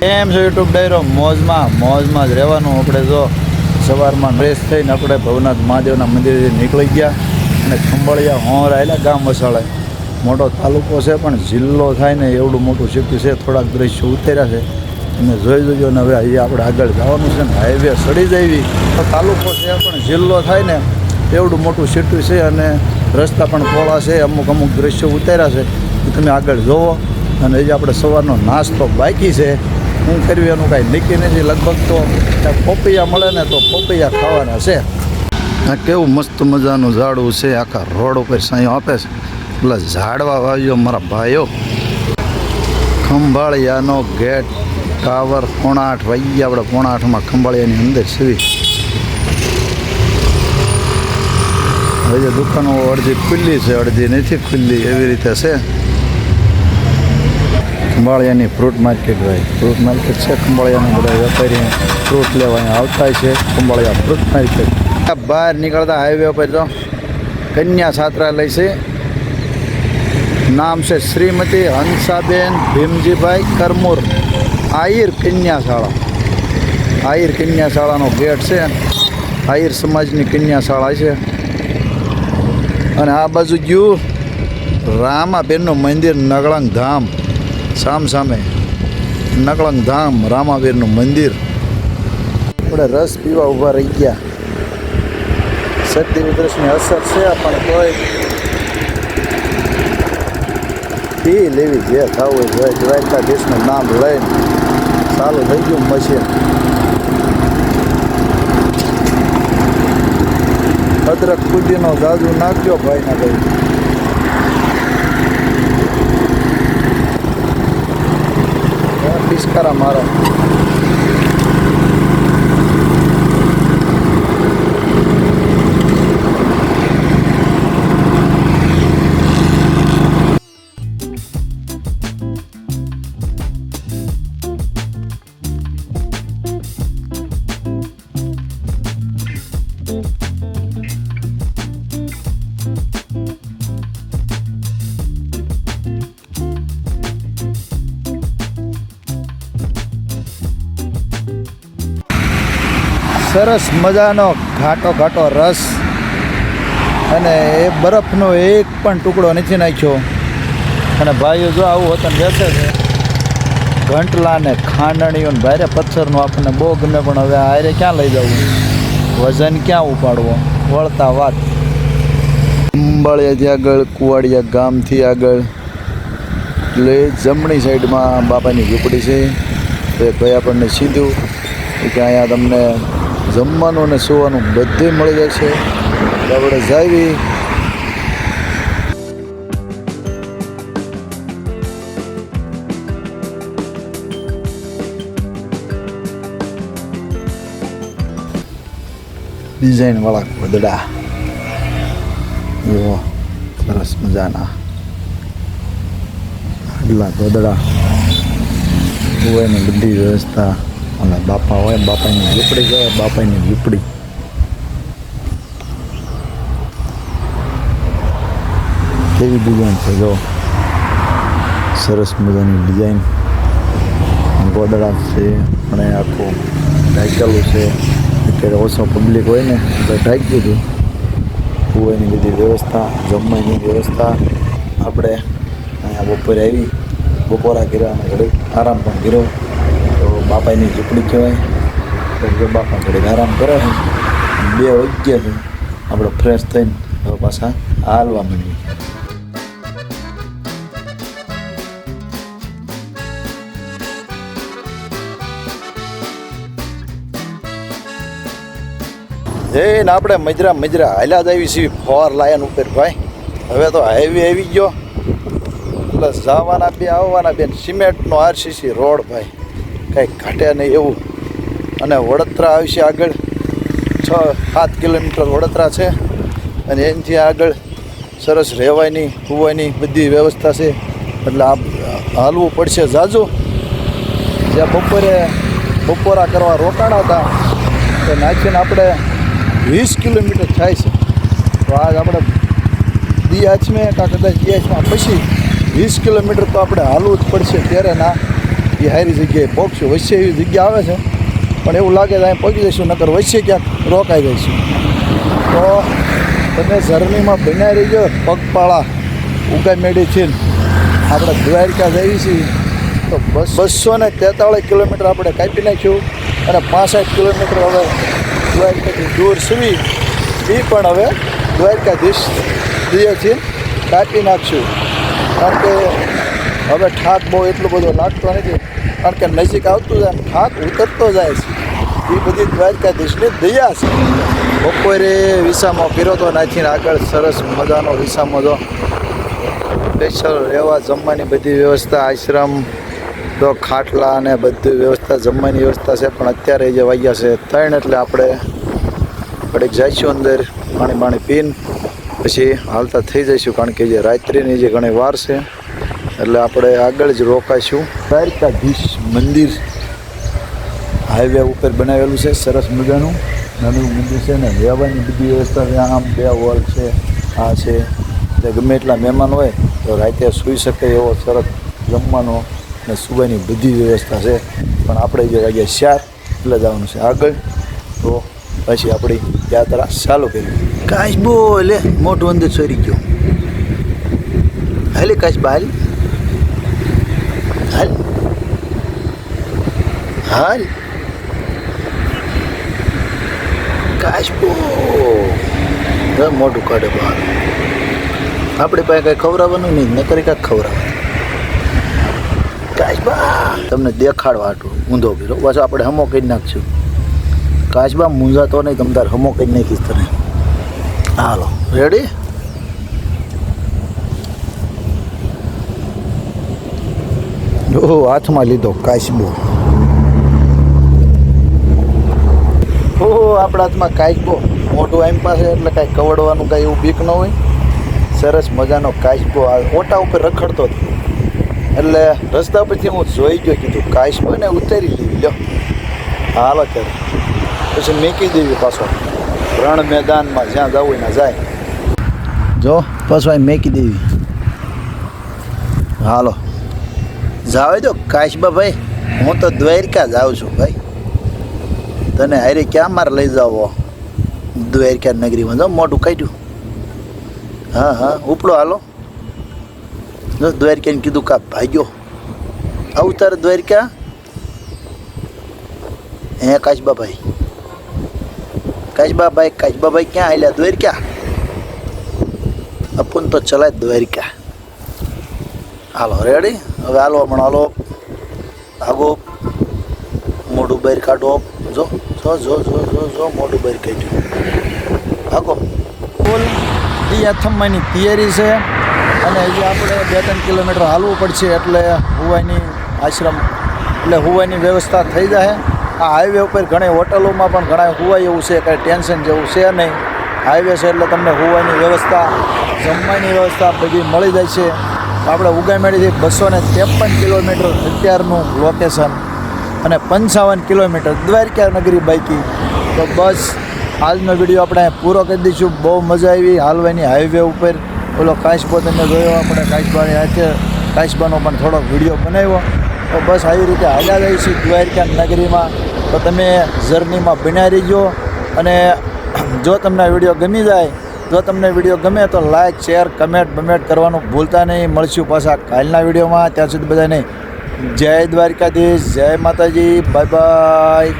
કેમ છે યુટ્યુબ ડાયરો, મોજમાં મોજમાં જ રહેવાનું. આપણે જો સવારમાં ડ્રેસ થઈને આપણે ભવનાથ મહાદેવના મંદિરે નીકળી ગયા અને ખંભાળિયા હોર આવેલા ગામ વસાળે. મોટો તાલુકો છે પણ જિલ્લો થાય ને એવડું મોટું સિટી છે. થોડાક દ્રશ્યો ઉતર્યા છે. અને જોઈ જોજો ને હવે અહીંયા આપણે આગળ જવાનું છે ને હાઈવે સડી જવી તો તાલુકો છે પણ જિલ્લો થાય ને એવડું મોટું સિટી છે અને રસ્તા પણ પહોળા છે. અમુક અમુક દ્રશ્યો ઉતાર્યા છે. તમે આગળ જોવો. અને હજી આપણે સવારનો નાસ્તો બાકી છે. હું કર્યું એનું કાંઈ નક્કી નથી. લગભગ તો પોપૈયા મળે ને તો પોપૈયા ખાવાના છે. આ કેવું મસ્ત મજાનું ઝાડવું છે. આખા રોડ ઉપર સાંયો આપે છે. એટલે ઝાડવા વાવ્યો મારા ભાઈઓ. ખંભાળિયાનો ગેટ, ટાવર પોણા આઠ વાગ્યા આપણે પોણા આઠમાં ખંભાળિયાની અંદર સીવી. હવે દુકાનો અડધી ખુલ્લી છે, અડધી નથી ખુલ્લી એવી રીતે છે. ખંભાળિયાની ફ્રૂટ માર્કેટ ભાઈ. ફ્રૂટ માર્કેટ છે, ખંભાળિયાના બધા વેપારી ફ્રૂટ લેવા અહીંયા આવતા છે, ખંભાળિયા ફ્રૂટ માર્કેટ બહાર નીકળતા હાઈવે પર તો કન્યા છાત્રાલય છે. નામ છે શ્રીમતી હંસાબેન ભીમજીભાઈ કરમુર, આહિર કન્યા શાળા આહિર કન્યા શાળાનો ગેટ છે. આહિર સમાજની કન્યા શાળા છે. અને આ બાજુ ગયું રામાબેનનું મંદિર નગળંગ ધામ. સામ સામે નકળંગ ધામ, રામાવીરનું મંદિર. આપણે રસ પીવા ઊભા રહી ગયા. શક્તિ ઉધરસની અસર છે, પણ તોય પી લેવી જે થવું હોય દ્વારકા દેશનું નામ લઈને ચાલુ થઈ ગયું મશીન. અદરક કુદીનો દાદુ નાખ્યો ભાઈ ના ભાઈ પિસ્કારા મારો સરસ મજાનો ઘાટો ઘાટો રસ અને એ બરફનો એક પણ ટુકડો નથી નાખ્યો. અને ભાઈઓ જો આવું હોતન બેસે છે. ઘંટલા ને ખાંડણીઓ ને ભારે પથ્થરનું આપણને બહુ ગમે પણ હવે આરે ક્યાં લઈ જવું? વજન ક્યાં ઉપાડવો? વળતા વાત. અંબાળિયાથી આગળ, કુવાડિયા ગામથી આગળ. એટલે જમણી સાઈડમાં બાપાની ઝૂંપડી છે. તો ભાઈ આપણને સીધું કે અહીંયા તમને જમવાનું અને સુવાનું બધે મળી જાય છે. આપણે જાવી ડિઝાઇન વાળા ગોદડા. એવો સરસ મજાના. આટલા ગોદડા. હોય ને બધી વ્યવસ્થા. અને બાપા હોય બાપાની ઝૂંપડી કહેવાય, બાપાની ઝૂંપડી. કેવી ડિઝાઇન છે જો? સરસ મજાની ડિઝાઇન ગોદડા છે, અને આખું ઢાંકેલું છે. અત્યારે ઓછો પબ્લિક હોય ને, તો ઢાંક્યું હતું કુવાની બધી વ્યવસ્થા, જમવાની વ્યવસ્થા. આપણે અહીંયા બપોરે આવી, બપોરા કર્યા અને ઘડીક આરામ પણ કર્યો. બાપાની ઝૂંપડી કહેવાય. જો બાપા ઘડી આરામ કરે બે વાગ્યા આપણે ફ્રેશ થઈને હવે પાછા હાલવા માંડીએ. જઈને આપણે મજરા મજરા હાલ્યા જ આવી છીએ ફોર લાયન ઉપર ભાઈ. હવે તો હાઈવે આવી ગયો. એટલે જવાના બે, આવવાના બે સિમેન્ટનો આરસીસી રોડ ભાઈ. કાંઈ ઘાટે નહીં એવું. અને વડોદરા આવશે આગળ. છ, સાત કિલોમીટર વડોદરા છે. અને એનાથી આગળ સરસ રહેવાની, હોવાની બધી વ્યવસ્થા છે. એટલે આ હાલવું પડશે જાજુ. જ્યાં બપોરે, બપોરા કરવા રોકાણા હતા, તો નાખીને આપણે વીસ કિલોમીટર થાય છે. તો આજ આપણે દિયાચમે કાં કદાચ દિયાચમાં પછી વીસ કિલોમીટર તો આપણે હાલવું જ પડશે. ત્યારે ના અહીંથી હારી જગ્યાએ પહોંચશું વચ્ચે એવી જગ્યા આવે છે. પણ એવું લાગે છે અહીં પહોંચી જઈશું, નકર વચ્ચે ક્યાંક રોકાઈ જઈશું તો તમે જર્નીમાં બન્યા રહીજો પગપાળા ઉગામેડીથી આપણે દ્વારકા જઈએ છીએ. તો બસ બસો ને તેતાળીસ કિલોમીટર આપણે કાપી નાખ્યું અને પાસઠ કિલોમીટર હવે દ્વારકાથી દૂર સુવી એ પણ હવે દ્વારકાધીશ દિયેથી કાપી નાખશું. કારણ કે હવે ઠાક બહુ એટલો બધો લાગતો નથી, કારણ કે નજીક આવતું જાય ઠાક ઉતરતો જાય છે. એ બધી દ્વારકાધીશની દયા છે. બપોરે વિસામાં ફેરવતો નાખીને આગળ સરસ મજાનો વિસામાં જો સ્પેશિયલ રહેવા જમવાની બધી વ્યવસ્થા, આશ્રમ, તો ખાટલા અને બધી વ્યવસ્થા, જમવાની વ્યવસ્થા છે, પણ અત્યારે જે વાગ્યા છે ત્રણ એટલે આપણે ઘડીક જઈશું અંદર, પાણી પાણી પીને, પછી હાલતા થઈ જઈશું, કારણ કે જે રાત્રિની જે ઘણી વાર છે એટલે આપણે આગળ જ રોકાઈશું. દ્વારકાધીશ મંદિર હાઈવે ઉપર બનાવેલું છે, સરસ મજાનું. નાનું મંદિર છે ને, રહેવાની બધી વ્યવસ્થા છે. આમ બે હોલ છે, આ છે. એટલે ગમે એટલા મહેમાન હોય, તો રાતે સૂઈ શકે એવો સરસ જમવાનો ને સુવાની બધી વ્યવસ્થા છે. પણ આપણે જે વાગ્યા ચાર એટલે જવાનું છે આગળ, તો પછી આપણી યાત્રા ચાલુ કરી કાચબો એટલે મોટું અંદર ચોરી ગયો. હાલે કાચબા હાલ હાલ હાલ? કાચબો મોઢું કાઢે બહાર. આપણે પાસે કાંઈ ખવડાવવાનું નહીં ન કરી કાંઈક ખવડાવવાનું. કાશબા તમને દેખાડવા આટલું, ઊંધો પીરો પાછો આપણે હમો કરી નાખશું. કાચબા મૂંઝાતો નહીં, તમ તાર હમો કરી નાખીશ તને. હાલો રેડી ઓહો, હાથમાં લીધો કાચબો ઓહો આપણા હાથમાં કાચબો મોટું એમ પાસે એટલે કાંઈ કવડવાનું કાંઈ એવું બીક ન હોય. સરસ મજાનો કાચબો આ ઓટા ઉપર રખડતો હતો. એટલે રસ્તા પરથી હું જોઈ ગયો, કીધું કાચબો ને ઉતારી લીધી લ્યો. હાલો ત્યારે. પછી મેકી દેવી પાછો. રણ મેદાનમાં જ્યાં જવું ત્યાં જાય. જો, પાછો અહીં મેકી દેવી. હાલો. જાવે જો કાશબા ભાઈ. હું તો દ્વારકા જાઉં છું, ભાઈ. તને હારે ક્યાં મારે લઈ જાવો? દ્વારકા નગરીમાં. જો મોટું કાઢ્યું. હા હા, ઉપડો હાલો. જો દ્વારકાને કીધું કા ભાગ્યો. આવું તારે દ્વારકા? હે કાશબાભાઈ કાશબાભાઈ કાશબાભાઈ કાશબા ભાઈ ક્યાં આવેલા દ્વારકા? અપુન તો ચલાય દ્વારકા. હાલો રેડી હવે હાલો પણ હાલો. આગો મોઢું બહાર કાઢો જો જો જો જો જો જો, મોઢું બહાર કાઢ્યું. ભાગો ફૂલ દી થમ્માની તૈયારી છે અને હજી આપણે બે ત્રણ કિલોમીટર હાલવું પડશે એટલે હુવાની આશ્રમ, એટલે હુવાની વ્યવસ્થા થઈ જાય આ હાઈવે ઉપર ઘણી હોટલોમાં પણ ઘણા હુવાય એવું છે, કાંઈ ટેન્શન જેવું છે નહીં. હાઈવે છે એટલે તમને હુવાની વ્યવસ્થા, જમવાની વ્યવસ્થા બધી મળી જાય છે. આપણે ઉગામેડીથી બસો ને ત્રેપન કિલોમીટર અત્યારનું લોકેશન અને પંચાવન કિલોમીટર દ્વારકા નગરી બાઇકી તો બસ આજનો વીડિયો આપણે પૂરો કરી દઈશું. બહુ મજા આવી હાલવાની હાઈવે ઉપર. ઓલો કાશબો તમે જોયો આપણે, કાશબાની હાથે કાશબાનો પણ થોડોક વીડિયો બનાવ્યો. તો બસ આવી રીતે હાલ્યા જઈશું દ્વારકા નગરીમાં. તો તમે જર્નીમાં બન્યા રહીજો. અને જો તમને વીડિયો ગમી જાય, જો તમને વીડિયો ગમે તો લાઇક શેર કમેન્ટ બમેન્ટ કરવાનું ભૂલતા નહીં. મળશું પાછા કાલના વિડીયોમાં. ત્યાં સુધી બધાને જય દ્વારકાધીશ જય માતાજી બાય બાય.